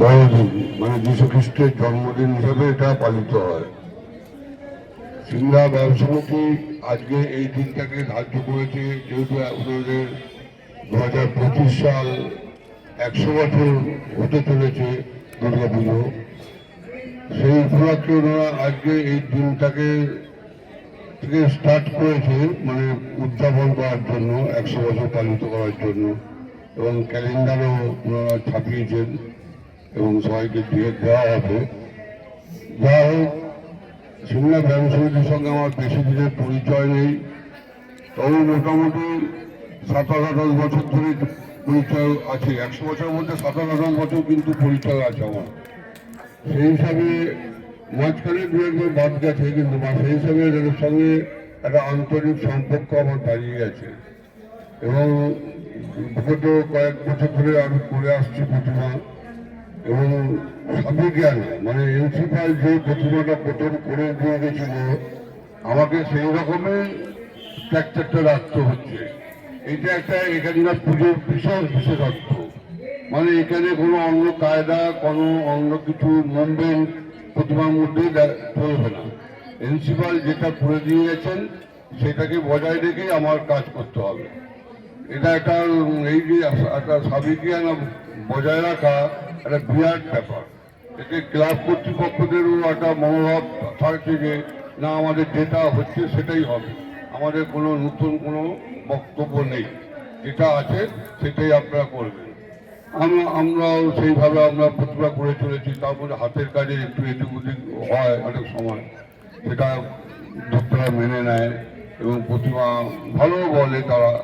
মানে যীশু খ্রিস্টের জন্মদিন হিসাবে এটা পালিত হয়। সিমলা ব্যবসা সমিতি আজকে এই দিনটাকে ধার্য করেছে, যেহেতু ওনাদের দু হাজার পঁচিশ সাল একশো বছর হতে চলেছে দুর্গা পুজো সেই উপলক্ষে ওনারা আজকে এই দিনটাকে থেকে স্টার্ট করেছে মানে উদযাপন করার জন্য, একশো বছর পালিত করার জন্য। এবং ক্যালেন্ডারও ওনারা ছাপিয়েছেন। এবং সবাইকে দিয়ে দেওয়া হবে। যা হোক সিমলা ব্যায়াম সমিতির সঙ্গে আমার বেশি দিনের পরিচয় নেই। তবু মোটামুটি সাতাশ আঠাশ বছর ধরে পরিচয় আছে। একশো বছরের মধ্যে সাতাশ আঠাশ বছর কিন্তু পরিচয় আছে আমার। সেই হিসাবে মাঝখানে দু একবার বাদ গেছে, কিন্তু সেই হিসাবে এদের সঙ্গে একটা আন্তরিক সম্পর্ক আমার দাঁড়িয়ে গেছে। এবং বিগত কয়েক বছর ধরে আমি করে আসছি প্রতিমা। এবং সাবিজ্ঞান মানে প্রিন্সিপাল যে প্রতিমাটা প্রথম করে দিয়ে গেছিল, আমাকে সেই রকমই স্ট্রাকচারটা রাখতে হচ্ছে। এটা একটা এখানকার পুজোর বিশাল বিশেষত্ব। মানে এখানে কোনো অন্য কায়দা, কোনো অন্য কিছু মুভমেন্ট প্রতিমার মধ্যে চলবে না। প্রিন্সিপাল যেটা করে দিয়ে গেছেন, সেটাকে বজায় রেখেই আমার কাজ করতে হবে। এটা একটা এই যে একটা সাবিকিয়ানা বজায় রাখা একটা বিরাট ব্যাপার। এতে ক্লাব কর্তৃপক্ষদেরও একটা মনোভাব থাকছে যে, না, আমাদের যেটা হচ্ছে সেটাই হবে। আমাদের কোনো নতুন কোনো বক্তব্য নেই। যেটা আছে সেটাই আপনারা করবেন। আমরা, আমরাও সেইভাবে আমরা প্রতিভা করে চলেছি তারপরে হাতের কাজে একটু এদিক ওদিক হয় অনেক সময়। সেটা ভক্তরা মেনে নেয় এবং প্রতিমা ভালো বলে তারা।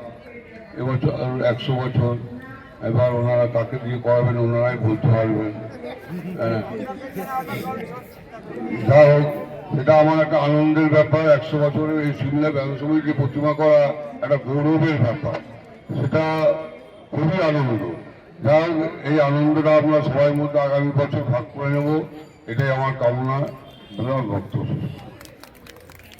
এবছর, একশো বছর এবার ওনারা কাকে দিয়ে করাবেন, ওনারাই বলতে পারবেন। হ্যাঁ। যা হোক, সেটা আমার একটা আনন্দের ব্যাপার। একশো বছরের এই সিমলা ব্যবসায়ীকে প্রতিমা করা একটা গৌরবের ব্যাপার। সেটা খুবই আনন্দ। যা হোক, এই আনন্দটা আমরা সবাই মধ্যে আগামী বছর ভাগ করে নেব। এটাই আমার কামনা। ধন্যবাদ বক্তব্য